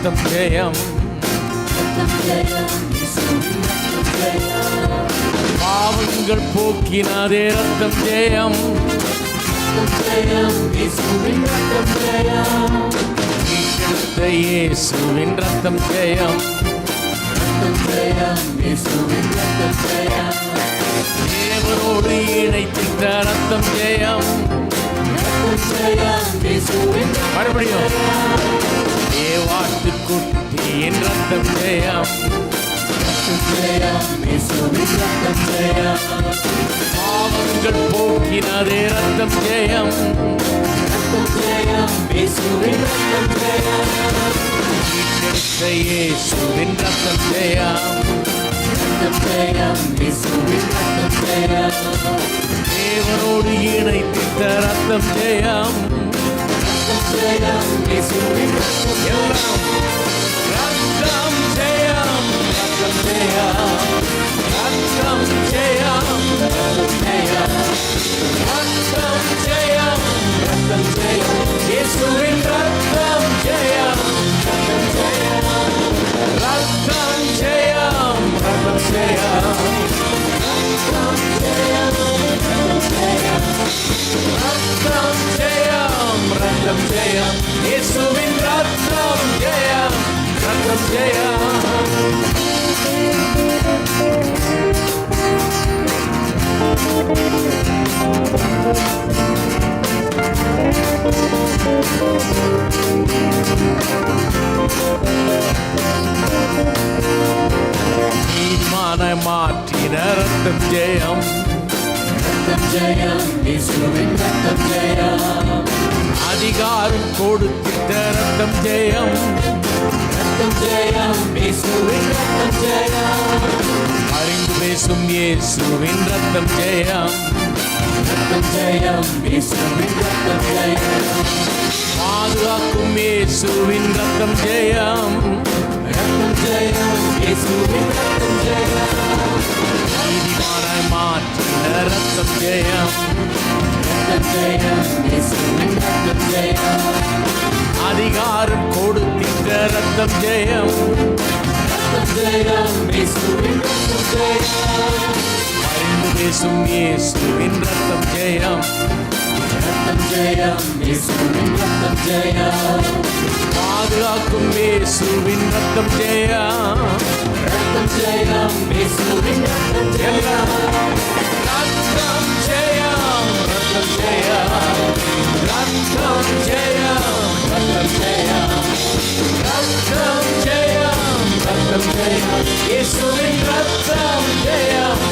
ரத்தம் ஜெயம் பாவங்கள் போக்கினாதே ரத்தம் ஜெயம் மீட்டெடுத்த இயேசுவின் ரத்தம் ஜெயம் தேவரோடு இணைத்திட்ட ரத்தம் ஜெயம் மறுபடியும் தேவாட்டுக்குட்டியின் ரத்தம் ஜெயம். பாவங்கள் போக்கினதே ரத்தம் ஜெயம். மீட்டெடுத்த இயேசுவின் ரத்தம் ஜெயம். தேவரோடு இணைத்திட்ட ரத்தம் ஜெயம். எல்லாம் ரத்தம் ஜெயம் ரத்தம் ஜெயம் ரத்தம் ஜெயம். அதிகாரம் கொடுத்த ரத்தம் ஜெயம். அறிந்து பேசும் இயேசுவின் ரத்தம் ஜெயம். பாதுகாக்கும் இயேசுவின் ரத்தம் ஜெயம். நீதிமான மாற்றின ரத்தம் ஜெயம் அதிகாரம் கொடுத்திட்ட ரத்தம் ஜெயம். அறிந்து பேசும் இயேசுவின் ரத்தம் ஜெயம். பாதுகாக்கும் இயேசுவின் ரத்தம் ஜெயம் எல்லாம் ரத்தம் ஜெயம் ரத்தம் ஜெயம் ரத்தம் ஜெயம் ரத்தம் ஜெயம் ரத்தம் ஜெயம் ரத்தம் ஜெயம் இயேசுவின் ரத்தம் ஜெயம்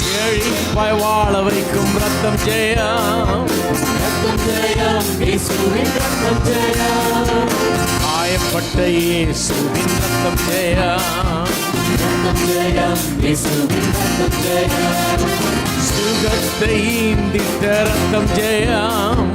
செழிப்பாய் வாழ வைக்கும் ரத்தம் ஜெயம் காயப்பட்ட இயேசுவின் ரத்தம் ஜெயம் சுகத்தை ஈந்திட்ட ரத்தம் ஜெயம்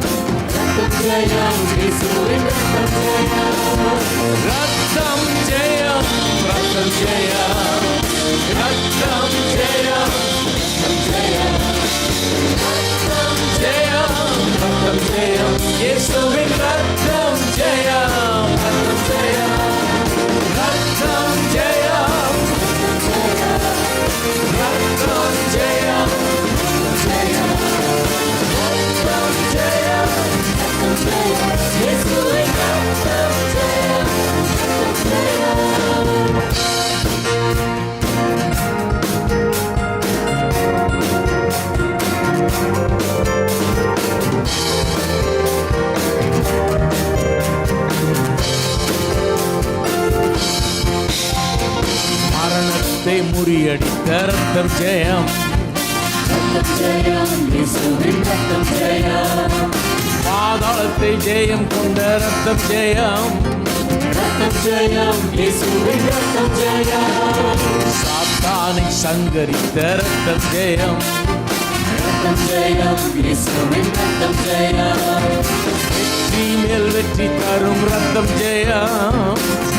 முறியடித்த ரத்தம் ஜெயம். பாதாளத்தை ஜெயம் கொண்ட ரத்தம் ஜெயம். சாத்தானை சங்கரித்த ரத்தம் ஜெயம். வெற்றி மேல் வெற்றி தரும் ரத்தம் ஜெயம்.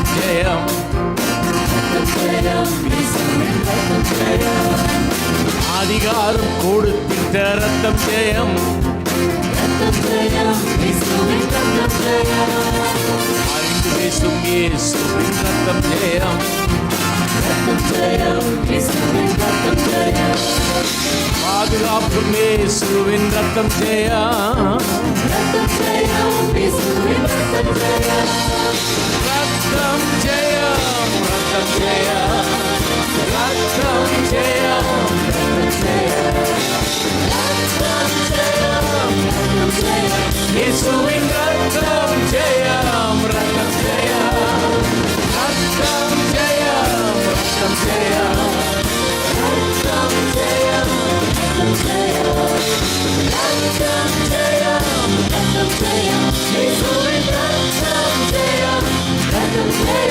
ரத்தம் ஜெயம் அதிகாரம் கொடுத்திட்ட ரத்தம் ஜெயம் அறிந்து பேசும் இயேசுவின் ரத்தம் ஜெயம். பாதுகாப்பும் இயேசுவின் ரத்தம் ஜெயம். Ratlam Jayam, Ratlam Jayam, Ratlam Jayam, Ratlam Jayam, Ratlam Jayam, Ratlam Jayam, Yesuin Ratlam Jayam, Ratlam Jayam, Ratlam Jayam, Ratlam Jayam, Ratlam Jayam, Jayam, Jayam, Jayam, Jayam. Thank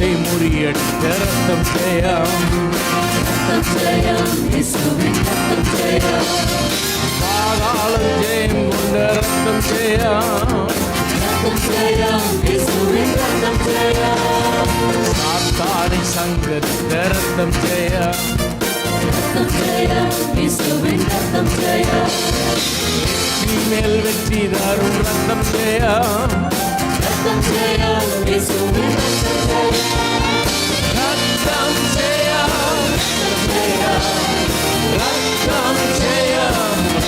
மரணத்தை முறியடித்த ரத்தம் ஜெயம். பாதாளம் ஜெயம் கொண்ட ரத்தம் ஜெயம். சாத்தானை சங்கரித்த ரத்தம் ஜெயம். மேல் வெற்றி தரும் ரத்தம் ஜெயம். 감사해요 우리 손을 생겨요.